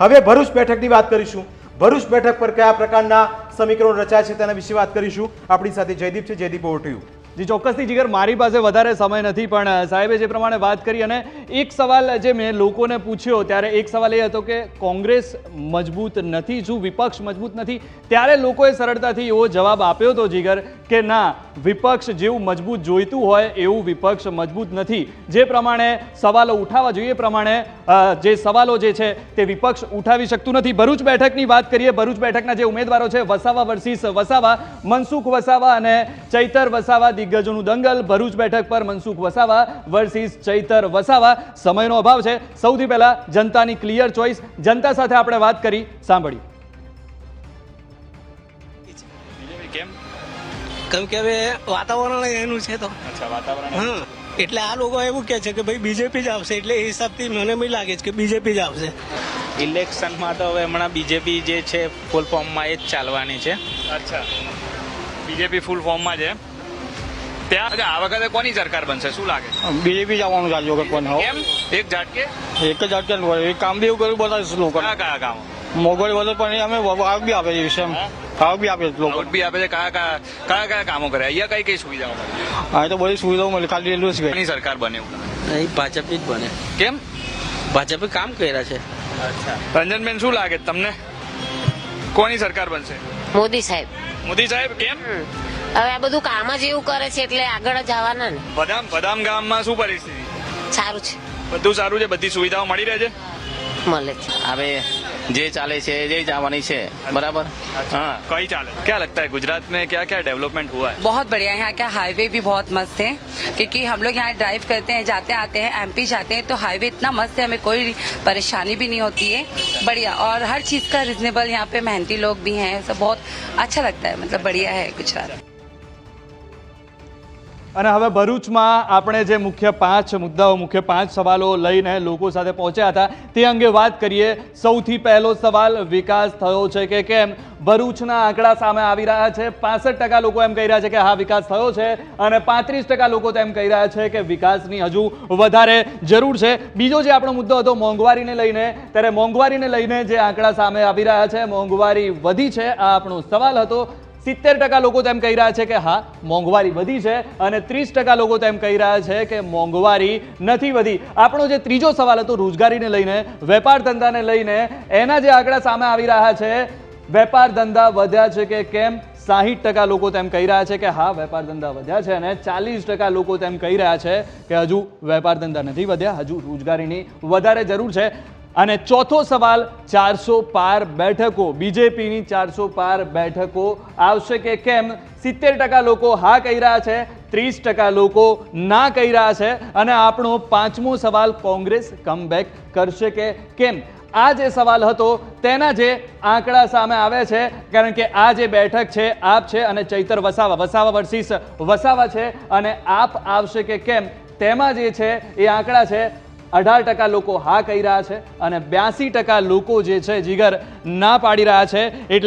હવે ભરૂચ બેઠકની વાત કરીશું. ભરૂચ બેઠક પર કયા પ્રકારના સમીકરણો રચાય છે તેના વિશે વાત કરીશું. આપણી સાથે જયદીપ છે. જયદીપ to જી, ચોક્કસથી, જીગર, મારી પાસે વધારે સમય નથી, પણ સાહેબે જે પ્રમાણે વાત કરી અને એક સવાલ જે મેં લોકોને પૂછ્યો, ત્યારે એક સવાલ એ હતો કે, કોંગ્રેસ મજબૂત નથી, શું વિપક્ષ મજબૂત નથી? ત્યારે લોકોએ સરળતાથી એવો જવાબ આપ્યો હતો જીગર, કે ના વિપક્ષ જેવું મજબૂત જોઈતું હોય એવું વિપક્ષ મજબૂત નથી. જે પ્રમાણે સવાલો ઉઠાવવા જોઈએ પ્રમાણે જે સવાલો જે છે તે વિપક્ષ ઉઠાવી શકતું નથી. ભરૂચ બેઠકની વાત કરીએ, ભરૂચ બેઠકના જે ઉમેદવારો છે, વસાવા વર્સિસ વસાવા, મનસુખ વસાવા અને ચૈતર વસાવા દિગ્ગજોનું દંગલ. ભરૂચ બેઠક પર મનસુખ વસાવા વર્સિસ ચૈતર વસાવા. સમયનો અભાવ છે. સૌથી પહેલા જનતાની ક્લિયર ચોઇસ જનતા સાથે આપણે વાત કરી સાંભળી કેમ? કેમ કે હવે વાતાવરણ એનું છે તો. વાતાવરણ હા. એટલે આ લોકો એવું કે છે કે ભાઈ બીજેપી જ આવશે એટલે એ હિસાબથી મને બી લાગે છે કે બીજેપી જ આવશે. ઇલેક્શનમાં તો હવે હમણાં બીજેપી જે છે ફૂલ ફોર્મમાં એ જ ચાલવાની છે. અચ્છા. બીજેપી ફૂલ ફોર્મમાં છે. ત્યાં આ વખતે કોની સરકાર બનશે શું લાગે? બીજેપી જવાનું ચાલુ વખત પણ હવે. એક ઝાટકે? એક જ ઝાટકે એક કામ બી એવું કર્યું બધા લોકો કયા કયા કામ? મોંઘવારી વધે પણ અમે વાગ બી આપે છે એમ. આવક બી આપે છે લોકો. બી આપે છે. કયા કયા કયા કયા કામો કરે? અહીંયા કઈ કઈ સુવિધાઓ અહીં તો બધી સુવિધાઓ મળે. ખાલી એટલું જ કોની સરકાર બને એવું? લાગે? ભાજપી જ બને. કેમ? ભાજપે કામ કર્યા છે. અચ્છા. રંજનબેન શું લાગે તમને? કોની સરકાર બનશે? મોદી સાહેબ. મોદી સાહેબ કેમ? હવે આ બધું કામ જ એવું કરે છે એટલે આગળ જ આવવાના ને. બદામ બદામ ગામમાં શું પરિસ્થિતિ? સારું છે. બધું સારું છે? બધી સુવિધાઓ મળી રહે છે? મળે છે. હવે જે ચાલે છે જે જવાની છે બરાબર हाँ कई चाल है क्या लगता है गुजरात में क्या क्या डेवलपमेंट हुआ है बहुत बढ़िया है यहाँ का हाईवे भी बहुत मस्त है क्योंकि हम लोग यहाँ ड्राइव करते हैं जाते आते हैं एमपी जाते हैं तो हाईवे इतना मस्त है हमें कोई परेशानी भी नहीं होती है बढ़िया और हर चीज का रिजनेबल यहाँ पे मेहनती लोग भी हैं सब बहुत अच्छा लगता है मतलब बढ़िया है गुजरात અને હવે ભરૂચમાં આપણે જે મુખ્ય પાંચ મુદ્દાઓ, મુખ્ય પાંચ સવાલો લઈને લોકો સાથે પહોંચ્યા હતા, તે અંગે વાત કરીએ. સૌથી પહેલો સવાલ વિકાસ થયો છે કે કેમ? ભરૂચના આંકડા સામે આવી રહ્યા છે. પાસઠ ટકા લોકો એમ કહી રહ્યા છે કે હા, વિકાસ થયો છે અને પાંત્રીસ ટકા લોકો તો એમ કહી રહ્યા છે કે વિકાસની હજુ વધારે જરૂર છે. બીજો જે આપણો મુદ્દો હતો, મોંઘવારીને લઈને, ત્યારે મોંઘવારીને લઈને જે આંકડા સામે આવી રહ્યા છે, મોંઘવારી વધી છે, આ આપણો સવાલ હતો. સિત્તેર ટકા લોકો તો એમ કહી રહ્યા છે કે હા, મોંઘવારી વધી છે અને ત્રીસ ટકા લોકો તો એમ કહી રહ્યા છે કે મોંઘવારી નથી વધી. આપણો જે ત્રીજો સવાલ હતો રોજગારીને લઈને, વેપાર ધંધાને લઈને, એના જે આંકડા સામે આવી રહ્યા છે, વેપાર ધંધા વધ્યા છે કે કેમ? સાહીઠ ટકા લોકો તેમ કહી રહ્યા છે કે હા, વેપાર ધંધા વધ્યા છે અને ચાલીસ ટકા લોકો તેમ કહી રહ્યા છે કે હજુ વેપાર ધંધા નથી વધ્યા, હજુ રોજગારીની વધારે જરૂર છે. અને ચોથો સવાલ, ચારસો પાર બેઠકો. બીજેપીની ચારસો પાર બેઠકો આવશે કે કેમ? સિત્તેર ટકા લોકો હા કહી રહ્યા છે, ત્રીસ ટકા લોકો ના કહી રહ્યા છે અને આપણો પાંચમો સવાલ કોંગ્રેસ કમબેક કરશે કે કેમ? આ જે સવાલ હતો, તેના જે આંકડા સામે આવે છે, કારણ કે આ જે બેઠક છે, આપ છે અને ચૈતર વસાવા. વસાવા વર્સિસ વસાવા છે અને આપ આવશે કે કેમ? તેમાં જે છે, એ આંકડા છે અઢાર ટકા લોકો હા કહી રહ્યા છે અને બ્યાસી ટકા લોકો જે છે જીગર ના પાડી રહ્યા છે. એટલે